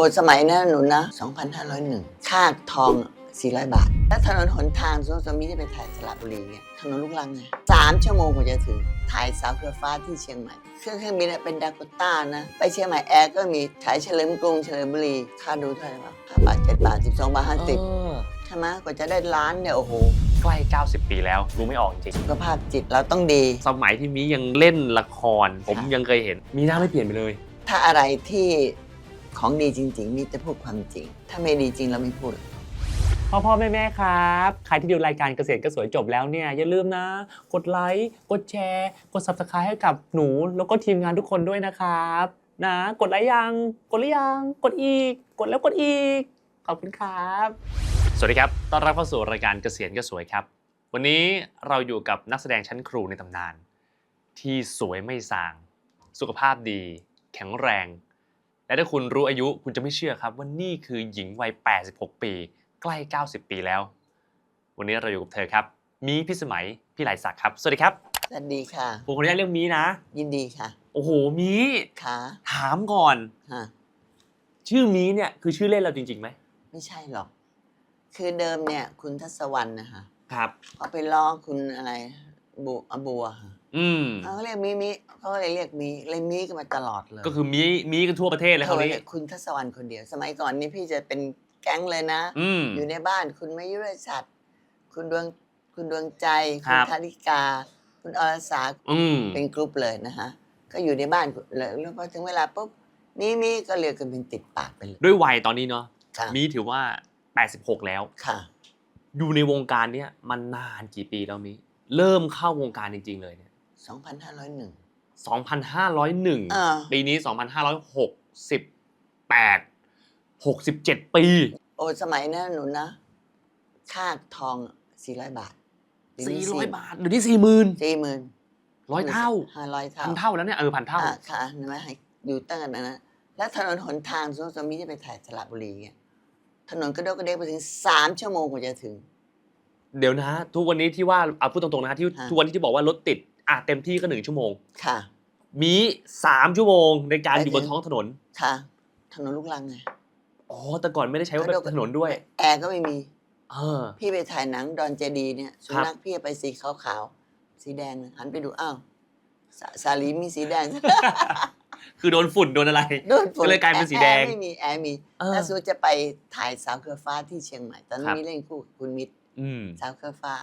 อ้สมัยนั้นหนูนะ 2,501 ค่าทอง 400 บาท แล้วถนนหนทางสมมติว่ามีที่ไปถ่ายสระบุรีเนี่ยถนนลูกรังไงสามชั่วโมงกว่าจะถึง ถ่ายเสาวเครือฟ้าที่เชียงใหม่ เครื่องเครื่องบินเนี่ยเป็นดาโกต้านะ ไปเชียงใหม่แอร์ก็มีถ่ายเฉลิมกรุงเฉลิมบุรี ค่าดูเท่าไหร่วะค่าบาทเจ็ดบาทสิบสองบาทห้าสิบเออใช่ไหมกว่าจะได้ล้านเนี่ยโอ้โห ใกล้ 90 ปีแล้ว รู้ไม่ออกจริง สุขภาพจิตเราต้องดี สมัยที่มียังเล่นละคร ผมค่ะยังเคยเห็น มีหน้าไม่เปลี่ยนไปเลย ถ้าอะไรที่ ของดีจริง ๆ มีจะพูดความจริง ถ้าไม่ดีจริงเราไม่พูดหรอกพ่อพ่อแม่แม่ครับ ใครที่ดูรายการเกษตรก็สวยจบแล้วเนี่ย อย่าลืมนะ กดไลค์กดแชร์ กด subscribe ให้กับหนู แล้วก็ทีมงานทุกคนด้วยนะครับ นะ กดไลค์ยังกดหรือยังกดอีก กดแล้วกดอีก ขอบคุณครับ สวัสดีครับต้อนรับเข้าสู่รายการเกษียณก็สวยครับ วันนี้เราอยู่กับนักแสดงชั้นครูในตำนาน ที่สวยไม่สาง สุขภาพดี แข็งแรง และถ้าคุณรู้อายุคุณจะไม่เชื่อครับว่านี่คือหญิงวัย 86 ปี ใกล้ 90 ปีแล้ว วันนี้เราอยู่กับเธอครับ มีพิสมัยพี่ไหลศักดิ์ครับ สวัสดีครับ สวัสดีค่ะ ผมขออนุญาตเรียกมีนะ ยินดีค่ะ โอ้โห มีค่ะถามก่อนฮะชื่อมีเนี่ยคือชื่อเล่นเราจริงๆไหม ไม่ใช่หรอก คือเดิมเนี่ย คุณทัศวรรณนะคะ ครับเขาไปล้อคุณอะไรบัวอะบัวค่ะ อืม เขาก็เรียกมีมีเขาก็เลยเรียกมีเลยมีกันมาตลอดเลยก็คือมีมีกันทั่วประเทศเลยคเขาราวนี้เรียกคุณทัศวรรณคนเดียว สมัยก่อนนี่พี่จะเป็นแก๊งเลยนะ อืม อยู่ในบ้านคุณมายุรชัดคุณดวงคุณดวงใจคคุรัณบ ธาริกา คุณอรสาอืม เป็นกรุ๊ปเลยนะคะก็อยู่ในบ้านเลยแล้วพอถึงเวลาปุ๊บมีมีก็เรียกกันเป็นติดปากไปเลยด้วยวัยตอนนี้เนาะค่ะมีถือว่า 86 แล้ว ค่ะ อยู่ในวงการเนี้ยมันนานกี่ปีแล้วมีเริ่มเข้าวงการจริง ๆ เลยเนี่ย 2,501 2,501อ่าปีนี้ 2,568 67 ปี โอ้สมัยนั้นหนูนะ ค่าทอง 400 บาท400 บาทเดี๋ยวนี้40,000 สี่หมื่นร้อยเท่าห้าร้อยเท่าพันเท่าแล้วเนี่ย เออพันเท่า อะค่ะเห็นไหมให้อยู่ตั้งแต่นั้นนะแล้วถนนหนทางสมมติว่ามีที่ไปถ่ายสระบุรีเงี้ยถนนกระโดดกระเดกไปถึงสามชั่วโมงกว่าจะถึง เดี๋ยวนะ ทุกวันนี้ที่ว่าเอาพูดตรงๆนะที่ฮะ ทุกวันนี้ที่บอกว่ารถติด อะเต็มที่ก็หนึ่งชั่วโมง ค่ะ มีสามชั่วโมงในการไปอยู่บนถึงท้องถนน ค่ะ ถนนลูกรังไง อ๋อ แต่ก่อนไม่ได้ใช้ว่าเป็นถนนด้วย แอร์ก็ไม่มี เออ พี่ไปถ่ายหนังดอนเจดีย์เนี่ยสุครับนัขพี่ไปสีขาวๆ สีแดงนะหันไปดูอ้าวสาสาลีมีสีแดง คือโดนฝุ่นโดนอะไร โดนฝนก็เลยกลายเป็นสีแดงอร์ไม่มีแอร์มีเออแล้วสูจะไปถ่ายสาวเครือฟ้าที่เชียงใหม่ ตอนนั้ครันบมีเล่นคู่กับคุณมิตรอืมสาวเครือฟ้า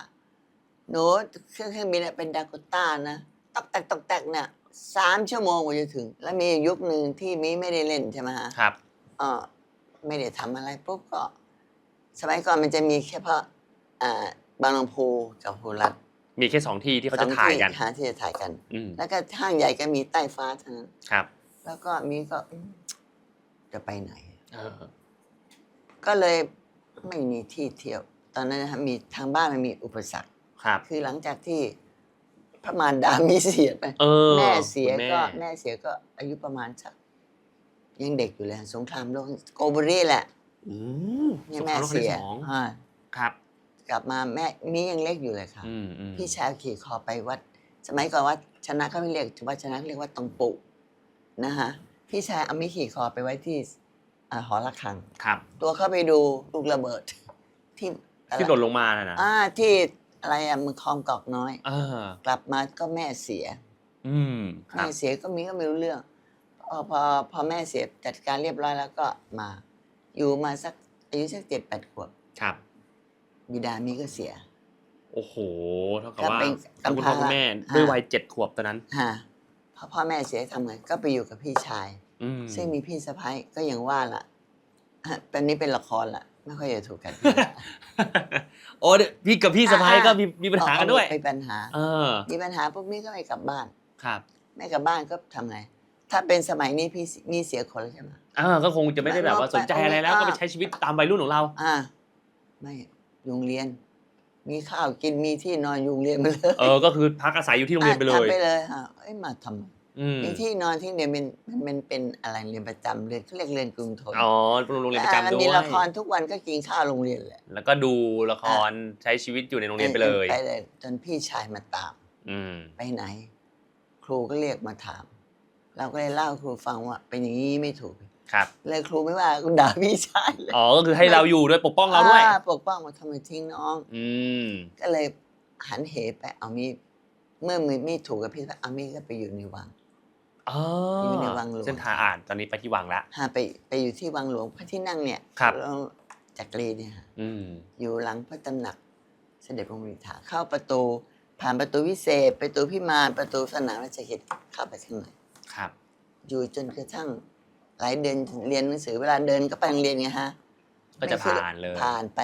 หนูเครื่องเครื่องบินน่ะเป็นดาโกต้านะตอกแตกตอกแตกเนี่ยสามชั่วโมงกว่าจะถึง แล้วมียุคหนึ่งที่มิไม่ได้เล่นใช่ไหมฮะครับเออไม่ได้ทำอะไรปุ๊บก็ สมัยก่อนมันจะมีแค่เพราะอ่าบางลำพูกับโหรัฐมีแค่สองที่ที่เขาจะถ่ายกันสองที่หาที่จะถ่ายกัน อืมแล้วก็ห้างใหญ่ก็มีใต้ฟ้าเท่านั้น ครับแล้วก็มีก็อืมจะไปไหน เออก็เลยไม่มีที่เที่ยว ตอนนั้นนะฮะมีทางบ้านมันมีอุปสรรค ครับคือหลังจากที่พระมารดามีเสียไปเออแม่เสียคุณก็แม่แม่เสียก็อายุประมาณสักยังเด็กอยู่เลยสงครามโลกโกเบรีแหละอืมเนี่ยสงคแม่รามโลกครั้งเสียที่สองอ่าครับ กลับมาแม่มียังเล็กอยู่เลยค่ะ อืมอืมพี่ชายขี่คอไปวัด สมัยก่อนวัดชนะเขาไม่เรียกวัดชนะเขาเรียกว่าตองปุนะฮะพี่ชายเอามีขี่คอไปไว้ที่อ่าหอระฆัง ครับ ตัวเข้าไปดูลูกระเบิดที่อะไรที่หล่นลงมาน่ะนะ อ่าที่ อะไรอะมือคลองกอกน้อยเออกลับมาก็แม่เสีย อืมครัแม่บเสียก็มีก็ไม่รู้เรื่องพอพอพอแม่เสียจัดการเรียบร้อยแล้วก็มา อยู่มาสักอายุสักเจ็ดแปดขวบครับ บิดามีก็เสีย โอ้โหเท่ากับก็ว่าเป็นทั้งคุณพ่อคุณแม่กำพร้า ด้วยวัยเจ็ดขวบตอนนั้น ฮะพอพ่อแม่เสียทำไงก็ไปอยู่กับพี่ชาย อืมซึ่งมีพี่สะพ้ายก็อย่างว่าล่ะฮะตอนนี้เป็นละครละ ไม่ค่อยจะถูกกันโอ้เดี๋ยวพี่กับพี่สะพ้ายอ่าก็มีมีปัญหากันด้วยมีปัญหา เออ มีปัญหาพวกนี้ก็ไม่กลับบ้านครับไม่กลับบ้านก็ทำไง ถ้าเป็นสมัยนี้พี่มีเสียคนแล้วใช่ไหมเออก็คงจะไม่ได้แบบว่าสนใจอะไรแล้วอ่าก็ไปใช้ชีวิตตามวัยรุ่นของเรา อ่า ไม่โรงเรียน มีข้าวกินมีที่นอนอยู่โรงเรียนมาเลยเออก็คือพักอาศัยอยู่ที่โรงเรียนไปเลอะยทำไปเลยอะเอ้ยมาทำ ไมอืมมีที่นอนที่เรียนเป็นมันมันเป็นอะไรเรียนประจำเรียนเขาเรียกเรียนกรุงทนอ๋อโรงเรียนประอ่าจำมันด้วมียละครทุกวันก็กินข้าวโรงเรียนแหละแล้วก็ดูละครใช้ชีวิตอยู่ในโรงเรียนไปเลยไปเลยจนพี่ชายมาตาม อืมไปไหน ครูก็เรียกมาถาม เราก็เลยเล่าให้ครูฟังว่า เป็นอย่างนี้ไม่ถูกครับเลยครูไม่ว่าคุณด่าพี่ชายเลยอ๋อก็คือให้เราอยู่ด้วยปกป้องเราด้วยอ่ปกป้องมาทำไมทิ้งน้อง อืมก็เลยหันเหไปเอามีดเมื่อมือมีดถูกกับพี่เอามีดก็ไปอยู่ในวัง อ๋ออยู่ในวังหลวง เส้นทางอ่านตอนนี้ไปที่วังแล้วหาไปไปอยู่ที่วังหลวงพระที่นั่งเนี่ยครับเราจักรีเนี่ยค่ะอืม อยู่หลังพระตำหนัก เสด็จพระมิถาเข้าประตู ผ่านประตูวิเศษ ประตูพิมานประตูสนามราชเขตเข้าไปข้างในครับ อยู่จนกระทั่งหลายเดือนเรียนหนังสือเวลาเดินก็ไปโรงเรียนไงฮะก็จะผ่านเลยผ่านไป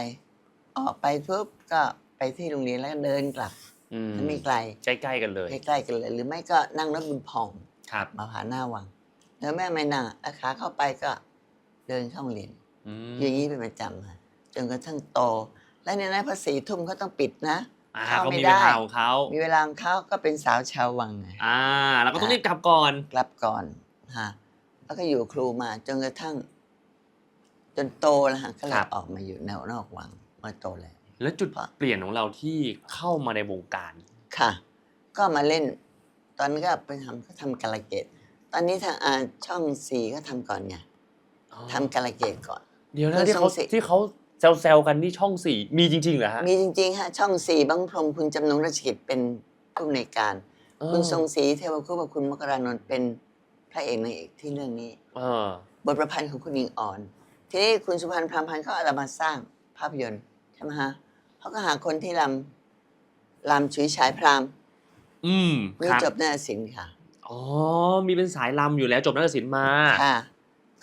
ออกไปปุ๊บก็ไปที่โรงเรียนแล้วก็เดินกลับอืมไม่ไกลใกล้ๆกันเลย ใกล้ๆกันเลย หรือไม่ก็นั่งรถบุญผ่อง ครับมาผ่านหน้าวัง แล้วแม่ไม่นั่งอาขาเข้าไปก็เดินเข้าโรงเรียนอืม อย่างนี้เป็นประจำค่ะจนกระทั่งโต และในนั้นพอสี่ทุ่มเขาต้องปิดนะ อ่าเข้าเขาไม่มีได้ เวลาของเขามีเวลาของเขาก็เป็นสาวชาววังไง อ่าเราก็ต้องรีบกลับก่อน กลับก่อนฮะแล้วก็อยู่ครูมาจนกระทั่ง จนโตแล้วฮะก็เลครัยบ ออกมาอยู่แนวนอกวังมาโตแล้ว แล้วจุดเปลี่ยนของเราที่เข้ามาในวงการ ค่ะ ก็มาเล่นต อนนั้นก็ไปทำก็ทำกาลเกต ตอนนี้ทางอาช่องสี่ก็ทำก่อนไงทำกาลเกตก่อน เดี๋ยวคืนะอที่เขาทรงสิที่เขาแซวๆกันที่ช่องสี่มีจริงๆเหรอฮะมีจริงๆฮะช่องสี่บังพรมคุณจำนงราชกิจเป็นผู้อำนวยการ เออคุณทรงศรีเทวคุปกับคุณมกรานนท์เป็นพระเอกนางเอกที่เรื่องนี้ เออบทประพันธ์ของคุณหญิงอ่อน ทีนี้คุณสุพรรณพรามพันธ์เขาเอามาสร้างภาพยนตร์ใช่ไหมฮะเขาก็หาคนที่ลำลำฉุยฉายพราม อืมนี่ครับจบนาฏศิลป์ค่ะ อ๋อ มีเป็นสายลำอยู่แล้วจบนักศิลป์มา ค่ะ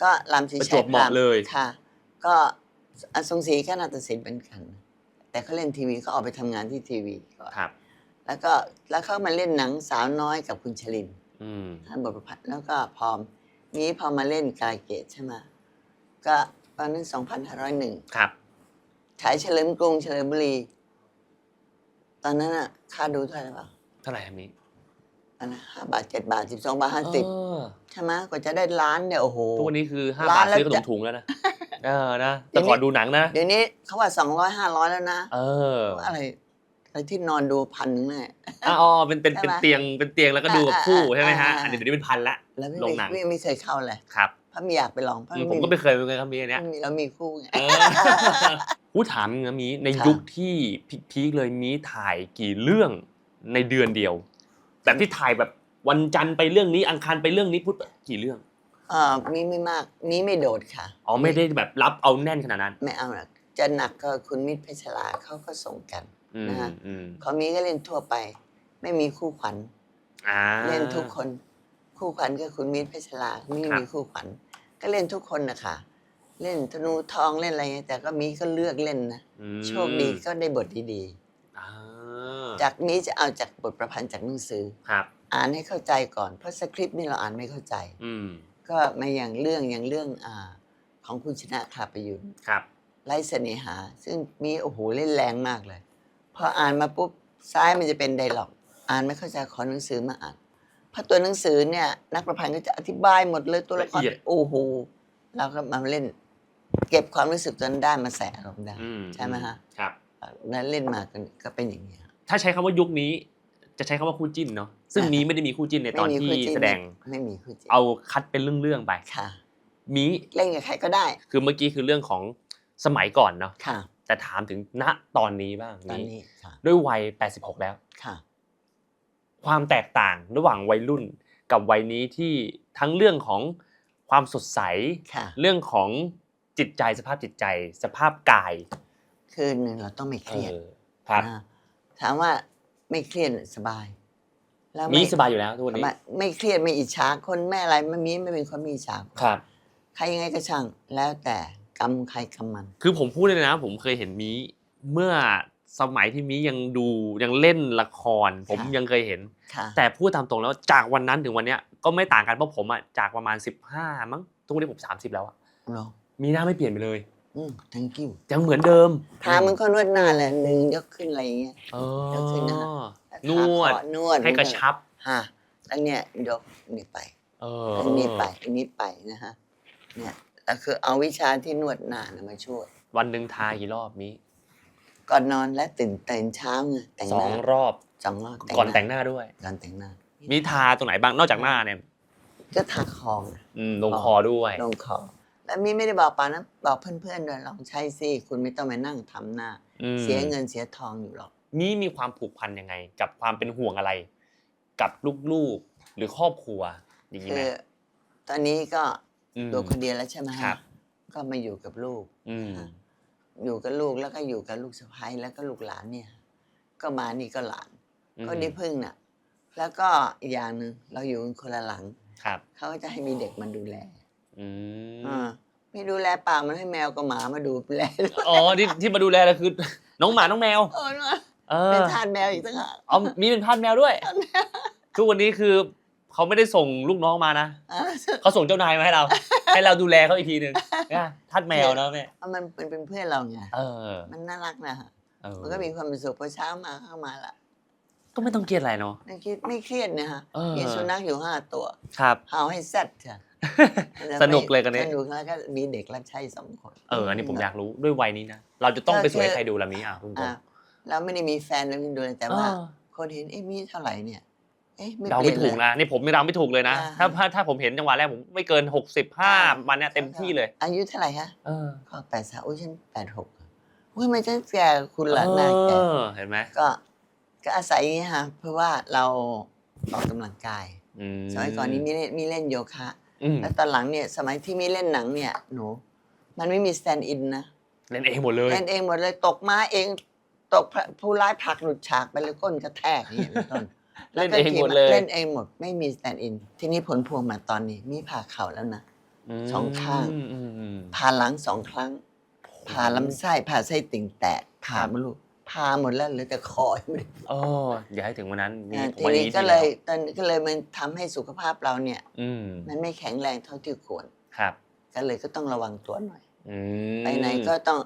ก็ลำฉุยประจฉายวบเหมาะเลย ค่ะ ก็อทรงศรีก็นาฏศิลป์เป็นกัน แต่เขาเล่นทีวีเขาออกไปทำงานที่ทีวีก่อนครับ แล้วก็แล้วเขามาเล่นหนังสาวน้อยกับคุณชลินอืม ท่านบทประพันธ์แล้วก็พอนี้พอมาเล่นกายเกตใช่ไหมก็ตอนนั้น 2501 ครับ ฉายเฉลิมกรุงเฉลิมบุรี ตอนนั้นอะค่าดูเท่าไหร่เปล่า เท่าไหร่ครับนี้อันนั้นห้าบาทเจ็ดบาทสิบสองบาทห้าสิบเออใช่ไหมกว่าจะได้ล้านเนี่ยโอ้โห ทุกวันนี้คือห้าร้าบานทแล้วซื้อขนจะมถุงแล้วนะ เออนะเดี๋แต่ยวนี้ก่อนดูหนังนะ เดี๋ยวนี้เขาว่าสองร้อยห้าร้อยแล้วนะ เออว่าอะไรอะไรที่นอนดูพันหนึงเนี่ยอะอ๋อเป็นเป็นใช่เป็นไหมเตียงเป็นเตียงแล้วก็ดูกับคู่อ่าใช่ไหมฮะอ่า อันนี้เดี๋ยวนี้เป็นพันละ แล้วไม่โรงหนังไม่ไม่เคยเข้าเลยครับเพราะไม่อยากไปลองเพราะอืมผมก็ไม่เคยเหมือนกันครับมีอันเนี้ยมีเรามีคู่ไง เออพูดถามจริงนะมีในค่ะ ยุคที่พีคๆเลยมีถ่ายกี่เรื่อง ในเดือนเดียว แบบที่ถ่ายแบบวันจันทร์ไปเรื่องนี้อังคารไปเรื่องนี้พูดกี่เรื่องเออมีไม่มากมีไม่โดดค่ะ อ๋อไม่ได้แบบรับเอาแน่นขนาดนั้น ไม่เอาหรอกจะหนักก็คุณมิตรเพชรลาเขาก็ส่งกันอืมนะฮะอืมเขามีก็เล่นทั่วไป ไม่มีคู่ขวัญ อ่า เล่นทุกคน คู่ขวัญก็คุณมิตรเพชรลาไม่ครับ มีคู่ขวัญก็เล่นทุกคนนะคะเล่นธนูทองเล่นอะไรเงี้ยแต่ก็มีก็เลือกเล่นนะอืม โชคดีก็ได้บทดีอ่าๆ จากนี้จะเอาจากบทประพันธ์จากหนังสือ ครับ อ่านให้เข้าใจก่อนเพราะสคริปต์นี่เราอ่านไม่เข้าใจ อืม ก็มาอย่างเรื่องอย่างเรื่องอ่าของคุณชนะคาประยุนครับ ไล่เสน่หา ซึ่งมีโอ้โหเล่นแรงมากเลย พออ่านมาปุ๊บซ้ายมันจะเป็นไดร็อก อ่านไม่เข้าใจขอหนังสือมาอ่านเพราะตัวหนังสือเนี่ย นักประพันธ์ก็จะอธิบายหมดเลยตัวละครละเอียด โอ้โหเราก็มาเล่น เก็บความรู้สึกตัวนั้นได้มาใส่อารมณ์ได้ อืมใช่ไหมฮะ ครับ นั้นเล่นมาก็ก็เป็นอย่างนี้ย ถ้าใช้คำว่ายุคนี้ จะใช้คำว่าคู่จิ้นเนาะซึ่งอ่ามีไม่ได้มีคู่จิ้นในตอนไม่มีที่คู่จิ้น แสดงไม่มีคู่จริงเอาคัดเป็นเรื่องๆไป ค่ะ มีเล่นกับใครก็ได้คือเมื่อกี้คือเรื่องของสมัยก่อนเนาะค่ะ แต่ถามถึงณตอนนี้บ้างตอนนี้นี้ค่ะด้วยวัย 86 แล้ว ค่ะ ความแตกต่างระหว่างวัยรุ่นกับวัยนี้ที่ทั้งเรื่องของความสดใส ค่ะ เรื่องของจิตใจสภาพจิตใจ สภาพกายคือหนึ่งเราต้องไม่เครียดเออครับอ่า ถามว่าไม่เครียดสบาย แล้วมีไสบายอยู่แล้วทุกวันนี้ไม่ไม่เครียดไม่อิจฉาคนแม่อะไรไม่มีไม่เป็นคนมีอิจฉาคนครับ ใครยังไงก็ช่าง แล้วแต่กรรมใครกรรมมัน คือผมพูดเลยนะ ผมเคยเห็นมีเมื่อสมัยที่มียังดูยังเล่นละคร ผมค่ะ ยังเคยเห็น ค่ะ แต่พูดตามตรงแล้วจากวันนั้นถึงวันเนี้ยก็ไม่ต่างกันเพราะผมอะจากประมาณ 15 มั้งทุกวันนี้ผม 30 แล้วอะเหรอมีหน้าไม่เปลี่ยนไปเลย อืม thank you ยังเหมือนเดิมพามันก็นวดหน้าแหละหนึ่งยกขึ้นอะไรอย่างเงี้ย อ๋อก็คือนะ นวด ขาขอนวดให้กระชับ ฮะแล้วเนี่ยยกนี่ไปเอออันนี้ไปอันนี้ไปนะฮะเนี่ยแล้วคือเอาวิชาที่นวดหน้านะมาช่วย วันหนึ่งทากี่รอบมีก่อนนอนและตื่นตื่นเช้าไงแต่งสหอน้างรอบ สองรอบก่อนแต่งหน้าด้วย ก่อนแต่งหน้า มีทาตรงไหนบ้างนอกจากหน้าเนี่ย ก็ทาคอไงอืมลงคอด้วย ลงคอ แล้วมีไม่ได้บอกป่านะบอกเพื่อนๆด้วยลองใช้สิคุณไม่ต้องมานั่งทำหน้า อืมเสียเงินเสียทองอยู่หรอกมีมีความผูกพันยังไง กับความเป็นห่วงอะไร กับลูกๆ หรือครอบครัว อย่างนี้คืไหมอตอนนี้ก็ม ตัวคนเดียวแล้วใช่ไหมครับก็มาอยู่กับลูก อืม อยู่กับลูกแล้วก็อยู่กับลูกสะใภ้แล้วก็ลูกหลานเนี่ย ก็มานี่ก็หลานก็ได้พึ่งน่ะ แล้วก็อีกอย่างหนึ่งเราอยู่กันคนละหลัง ครับ เขาก็จะให้มีเด็กมาดูแล อืมอ่าไม่ดูแลป่ามันให้แมวกับหมามาดูแลอ๋อที่ที่มาดูแลเราคือ น้องหมาน้องแมว โอ้ยมาเออเป็นทานแมวอีกต่างหากเอามีเป็นพันแมวด้วย ทุกวันนี้คือเขาไม่ได้ส่งลูกน้องมานะอ่าเขาส่งเจ้านายมาให้เรา ให้เราดูแลเขาอีกทีหนึ่งนะทัดแมวนะแม่เอามันเป็นเป็นเพื่อนเราไงเออมันน่ารักนะฮะเออมันก็มีความสุขพอเช้ามาเข้ามาละก็ไม่ต้องเกลียดอะไรเนาะไม่คิดไม่เครียดนะฮะเออมีสุนัขอยู่ห้าตัวครับ เห่าให้แซ่ดจ้ะ สนุกเลยกันนี้สนุกแล้วก็มีเด็กรับใช้สองคนเอออันนี้ผมอยากรู้ด้วยวัยนี้นะเราจะต้องไปสวยให้ใครดูลำนี้อะคุณผู้ชอ่ามเราไม่ได้มีแฟนเราไม่ดูเลยแต่ว่า คนเห็นเอ๊ะมีเท่าไหร่เนี่ยเอ๊ะไม่เราเปลี่ไม่ยนถูกเลยนะนี่ผมไม่เราไม่ถูกเลยนะอ่าถ้าถ้าถ้าผมเห็นจังหวะแรกผมไม่เกิน65มันเนี่ยเต็มที่เลย อายุเท่าไหร่คะเออก็แปดสามอุ้ยฉันแปดหกอุ้ยไม่ใช่แก่คุณละหน้าแก่เออเห็นไหมก็ ก็อาศัยอย่างนี้ค่ะเพราะว่าเราออกกำลังกายอืสมัยก่อนนี้มีเล่นมีเล่นโยคะอืม แล้วตอนหลังเนี่ยสมัยที่มีเล่นหนังเนี่ยหนูมันไม่มีสแตนด์อินนะเล่นเองหมดเลยเล่นเองหมดเลยตกม้าเองตกพระผู้ร้ายผลักหลุดฉากไปเลยก้นกระแทกอย่างเงี้ยเป็นต้นเล่นเองหมดเลยเล่นเองหมดไม่มีสแตนด์อินทีนี้ผลพวงมาตอนนี้ มีผ่าเข่าแล้วนะสองข้างอืมอืมอืมผ่าหลังสองครั้งผ่าลำไส้ผ่าไส้ติ่งแตกผ่ามด ลูกผ่าหมดแล้วเหลือแต่คอยังไม่ได้โอ้อย่าให้ถึงวันนั้นมีอ่าผมทีว่านี้ดีก็ที่เลยแวตอนนี้ก็เลยมันทำให้สุขภาพเราเนี่ย อืมมันไม่แข็งแรงเท่าที่ควร ครับก็เลยก็ต้องระวังตัวหน่อย อืมไปไหนก็ต้อง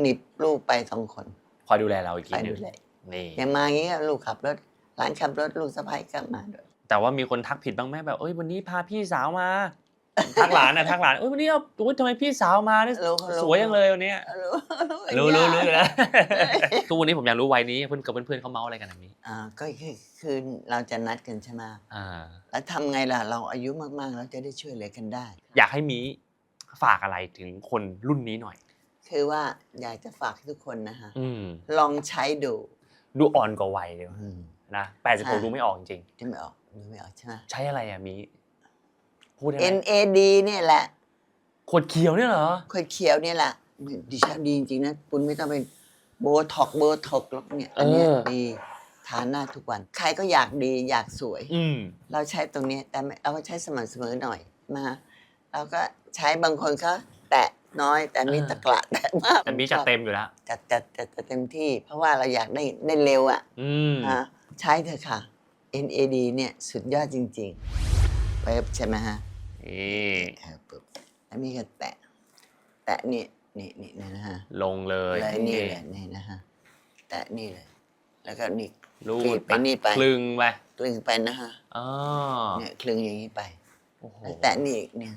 หนิบลูกไปสองคนคอยดูแลเราอีกทีไปหนึดูงแลนี่ อย่างมาอย่างนี้ก็ลูกขับรถหลานขับรถลูกสะใภ้ก็มาด้วยแต่ว่ามีคนทักผิดบ้างไหมแบบเอ้ยวันนี้พาพี่สาวมา ทักหลานนะทักหลานเอ้ยวันนี้เอาอุ๊ยทำไมพี่สาวมาเนี่ยรู้เขารู้ สวยจังเลยวันเนี้ยรู้รู้รู้รู้อยู่นะทุกวันนี้ผมอยากรู้วัยนี้เพื่อนกับเพื่อนๆเขาเมาอะไรกันแบบนี้อ่าก็คือคือเราจะนัดกันใช่ไหมอ่าแล้วทำไงล่ะ เราอายุมากๆ เราจะได้ช่วยเหลือกันได้ อยากให้มีฝากอะไรถึงคนรุ่นนี้หน่อย คือว่าอยากจะฝากให้ทุกคนนะฮะอืมลองใช้ดูดูอ่อนกว่าวัยเลยอืมนะแปดสิบหกค่ะดูไม่ออกจริงที่ไม่ออกดูไม่ออกใช่ไหมๆใช้อะไรอะมี พูดได้ไหม NAD เนี่ยแหละขวดเขียวเนี่ยเหรอ ขวดเขียวเนี่ยแหละดิฉันดีจริงๆนะคุณไม่ต้องเป็นโบท็อกโบท็อกหรอกเนี่ยอันเนี้ยเออ ดีทานหน้าทุกวัน ใครก็อยากดีอยากสวย อืม เราใช้ตรงนี้แต่ไม่เราก็ใช้สม่ำเสมอหน่อยมาเราก็ใช้บางคนเขาแตะน้อย แต่มีอ่าตะกละแตะมากแต่มีจัดเต็มอยู่แล้ว จัดจัดจัดจัดเต็มที่ เพราะว่าเราอยากได้ได้เร็วอะอืม นะใช้เถอะค่ะ NAD เนี่ยสุดยอดจริงๆปึ๊บใช่ไหมฮะ นี่เออปึ๊บแล้วมีก็แตะ แตะนี่นี่นี่นี่นะฮะ ลงเลยเลยนี่เลยนี่นะฮะ แตะนี่เลย แล้วก็นี่รูกรีดดไปนี่ไป คลึงไปกลึงไปนะฮะอ๋อเนี่ยคลึงอย่างนี้ไปโอ้โหแล้วแตะนี่อีกเนี่ย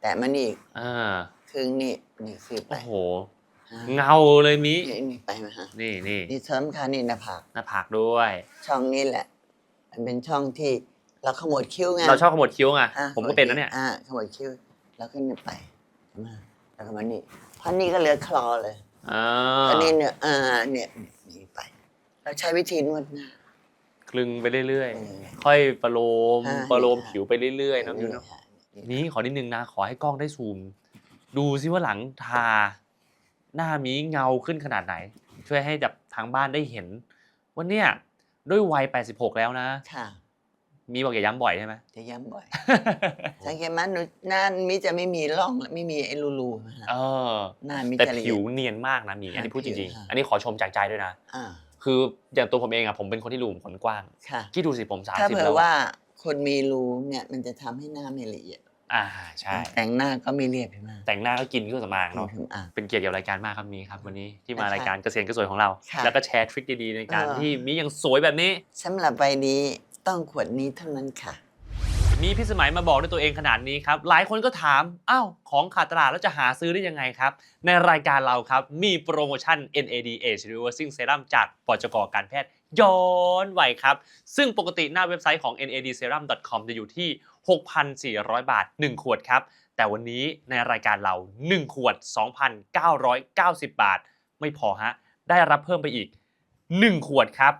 แตะมานี่อีกอ่าครึ่งนี่นี่คือไป โอ้โหฮะเงาเลยมินี่นี่ไปไหมฮะ นี่นี่นี่สำคัญนี่หน้าผาก หน้าผากด้วย ช่องนี้แหละ มันเป็นช่องที่ เราขมวดคิ้วไงเราชอบขมวดคิ้วไงอะผมก็เป็นนะเนี่ยอ่าขมวดคิ้วแล้วก็นี่ไปใช่ไหมแล้วก็มานี่เพราะนี่ก็เหลือคลอเลยอ่าอันนี้เนี่ยอ่าเนี่ยนี่ไปเราใช้วิธีนวดหน้า คลึงไปเรื่อยเออๆค่อยประโลมอ่า ประโลมนี่ค่ะผิวไปเรื่อยๆนะพี่นี่เนาะค่ะนี่ขอนิดนึงนะ ขอให้กล้องได้ซูม ดูซิว่าหลังทา หน้ามีเงาขึ้นขนาดไหน ช่วยให้แบบทางบ้านได้เห็นว่าเนี่ยด้วยวัย 86 แล้วนะ ค่ะ มีบอกอย่าย้ำบ่อยใช่ไหมจะย้ำบ่อยสังเกตไหมหนูหน้ามิจะไม่มีร่องไม่มีไอ้รูๆนะฮะเออหน้ามิแต่จะละเอีผิยวดเนียนมากนะมีอันนี้พูดจริงผิวๆค่ะอันนี้ขอชมจากใจด้วยนะ อ่าคืออย่างตัวผมเองอะผมเป็นคนที่รูขุมขนกว้างค่ะ คิดดูสิผมสามถ้าสิบเผื่แล้อวว่าคนมีรูเนี่ยมันจะทำให้หน้าไม่ละเอียด อ่าใช่ แต่งหน้าก็ไม่เรียบใช่ไหมแต่งหน้าก็กินเครื่องสำอางเนาะ ถึงอะ เป็นเกียรติกับรายการมากครับมีครับวันนี้ที่มานะคะรายการเกษตรก็สวยของเรา ค่ะแล้วก็แชร์ทริคดีๆในการเออ ที่มีอย่างสวยแบบนี้สำหรับใบนี้ ต้องขวดนี้เท่านั้นค่ะ มีพี่สมัยมาบอกด้วยตัวเองขนาดนี้ครับ หลายคนก็ถาม อ้าว ของขาดตลาดแล้วจะหาซื้อได้ยังไงครับ ในรายการเราครับ มีโปรโมชั่น NAD Age Reversing Serum จากปจกการแพทย์ ย้อนวัยครับ ซึ่งปกติหน้าเว็บไซต์ของ nadserum.com จะอยู่ที่ 6,400 บาท 1 ขวดครับ แต่วันนี้ในรายการเรา 1 ขวด 2,990 บาท ไม่พอฮะ ได้รับเพิ่มไปอีก 1 ขวดครับ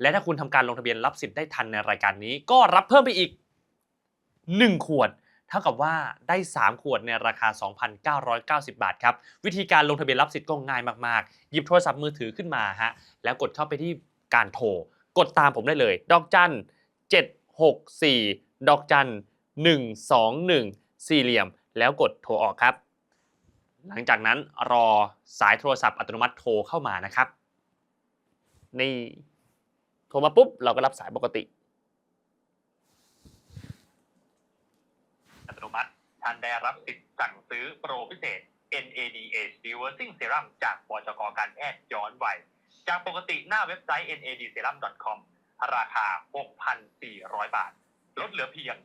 และถ้าคุณทำการลงทะเบียนรับสิทธิ์ได้ทันในรายการนี้ ก็รับเพิ่มไปอีก 1 ขวด เท่ากับว่าได้ 3 ขวดในราคา 2,990 บาทครับ วิธีการลงทะเบียนรับสิทธิ์ก็ง่ายมากๆ หยิบโทรศัพท์มือถือขึ้นมาฮะแล้วกดเข้าไปที่การโทร กดตามผมได้เลย ดอกจัน 764 ดอกจัน 121 สี่เหลี่ยม แล้วกดโทรออกครับ หลังจากนั้นรอสายโทรศัพท์อัตโนมัติโทรเข้ามานะครับ นี่ โทรมาปุ๊บเราก็รับสายปกติ อัตโนมัติท่านได้รับสิทธิ์สั่งซื้อโปรพิเศษ NADH Reversing Serum จากบจกการแพทย์ย้อนวัยจากปกติหน้าเว็บไซต์ nadserum.com ราคา 6,400 บาท ลดเหลือเพียง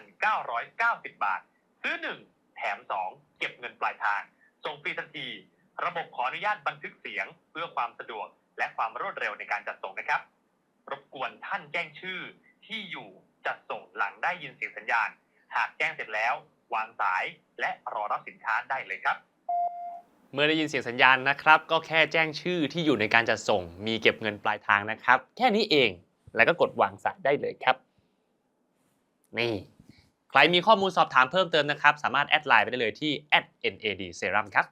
2,990 บาท ซื้อ 1 แถม 2 เก็บเงินปลายทาง ส่งฟรีทันที ระบบขออนุญาตบันทึกเสียงเพื่อความสะดวกและความรวดเร็วในการจัดส่งนะครับ รบกวนท่านแจ้งชื่อที่อยู่จัดส่งหลังได้ยินเสียงสัญญาณ หากแจ้งเสร็จแล้ว วางสายและรอรับสินค้าได้เลยครับ เมื่อได้ยินเสียงสัญญาณนะครับ ก็แค่แจ้งชื่อที่อยู่ในการจัดส่ง มีเก็บเงินปลายทางนะครับ แค่นี้เองแล้วก็กดวางสายได้เลยครับ นี่ใครมีข้อมูลสอบถามเพิ่มเติมนะครับ สามารถแอดไลน์ไปได้เลยที่ @nadserum ครับ